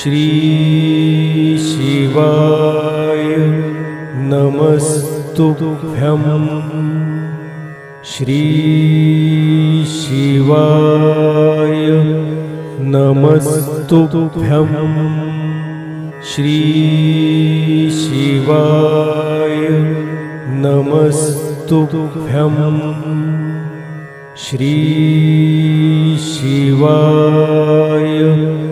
श्रीशिवाय नमस्तुभ्यं। श्रीशिवाय नमस्तुभ्यं। श्रीशिवाय नमस्तुभ्यं। श्रीशिवाय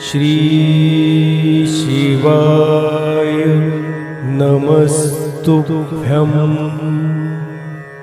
श्रीशिवाय नमस्तुभ्यं।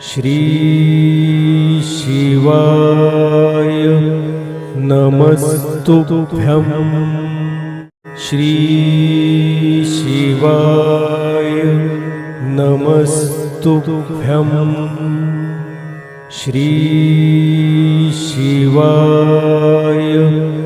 श्रीशिवाय नमस्तुभ्यं। श्रीशिवाय नमस्तुभ्यं। श्रीशिवाय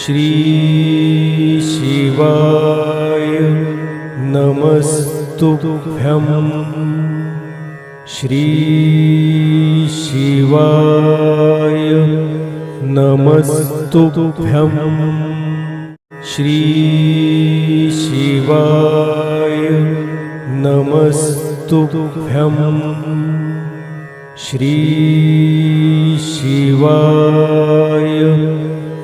श्रीशिवाय नमस्तुभ्यं। श्रीशिवाय नमस्तुभ्यं। श्रीशिवाय नमस्तुभ्यं। श्रीशिवाय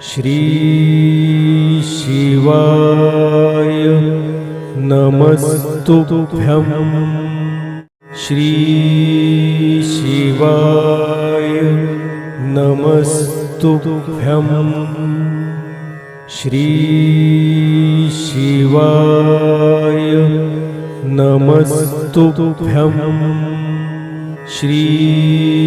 श्रीशिवाय नमस्तुभ्यं श्रीशिवाय नमस्तुभ्यं नमस्तुभ्यं श्रीशिवाय नमस्तुभ्यं श्रीशिवाय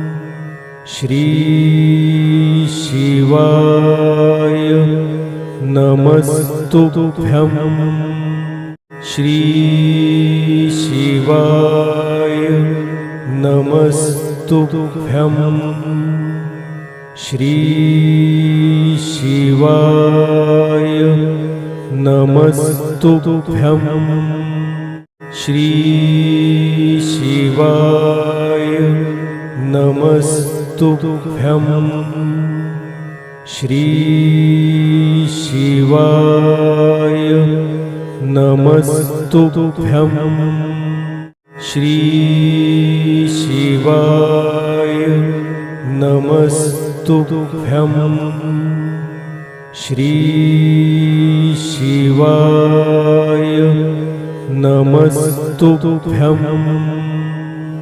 श्रीशिवाय नमस्तुभ्यं श्रीशिवाय नमस्तुभ्यं श्रीशिवाय नमस्तुभ्यं श्रीशिवाय नमस्तुभ्यं श्रीशिवाय नमस्तुभ्यं श्रीशिवाय नमस्तुभ्यं श्रीशिवाय नमस्तुभ्यं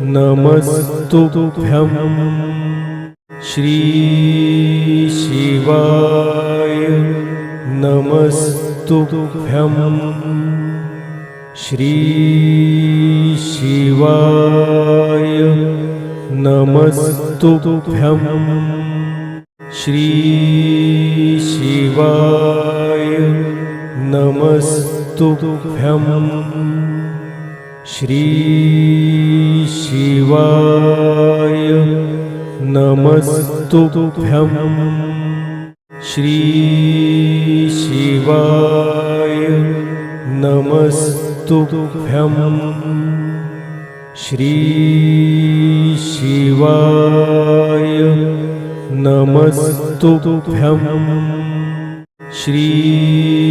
नमस्तुभ्यं श्रीशिवाय नमस्तुभ्यं श्रीशिवाय नमस्तुभ्यं श्रीशिवाय नमस्तुभ्यं श्रीशिवाय नमस्तुभ्यं श्रीशिवाय नमस्तुभ्यं श्रीशिवाय नमस्तुभ्यं श्रीशिवाय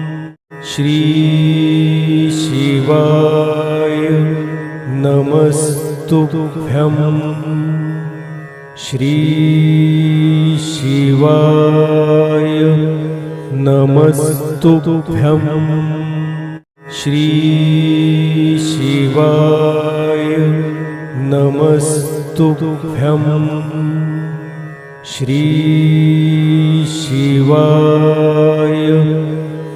श्रीशिवाय नमस्तुभ्यं। श्रीशिवाय नमस्तुभ्यं। श्रीशिवाय नमस्तुभ्यं। श्री शिवाय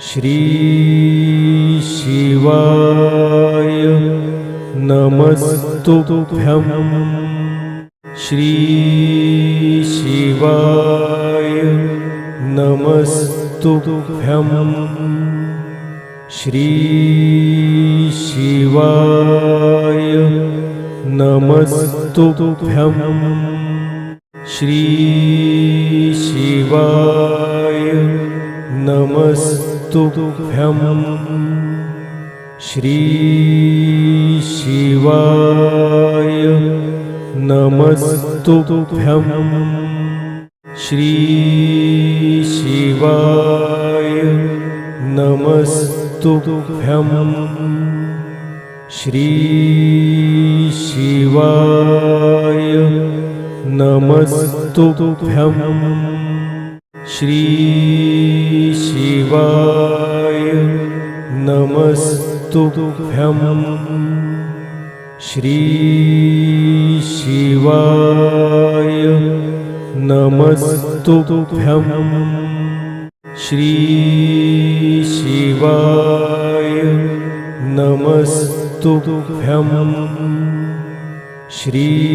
श्रीशिवाय नमन्तुभ्यहं श्रीशिवाय नमस्तु श्रीशिवाय नमन्तुतोभ्यहं श्रीशिवाय नमस्तु भ्यमहं श्रीशिवाय नमन्तुतोप्यहं श्रीशिवाय नमस्तु। श्रीशिवाय नमस्तुभ्यम् तुभ्यमम् श्रीशिवाय नमस्तुभ्यं। श्रीशिवाय नमस्तुभ्यं। श्रीशिवाय नमस्तुभ्यं। श्रीशिवाय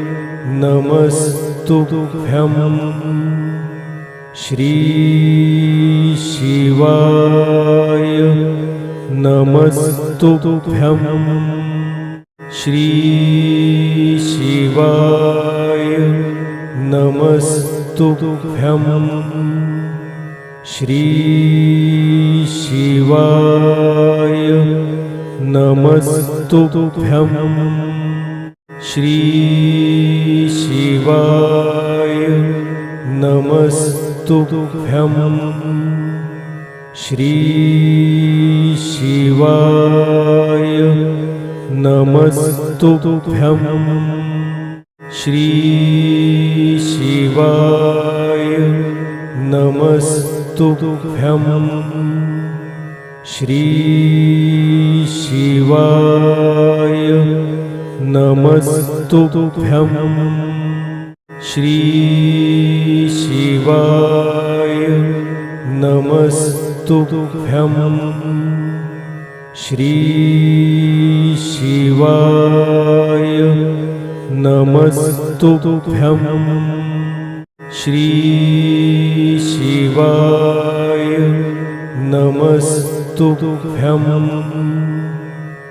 नमस्तुभ्यं श्रीशिवाय नमस्तुभ्यं श्रीशिवाय नमस्तुभ्यं तुभ्यमं श्रीशिवाय नमत्तुभ्यमम् श्रीशिवाय नमस्तु श्रीशिवाय नमस्तु श्रीशिवाय नमस्तु श्रीशिवाय नमस्तुभ्यहं श्रीशिवाय नमस्तुभ्यहं श्रीशिवाय नमत्तुभ्यहं श्रीशिवाय नमस्तुभ्यमम्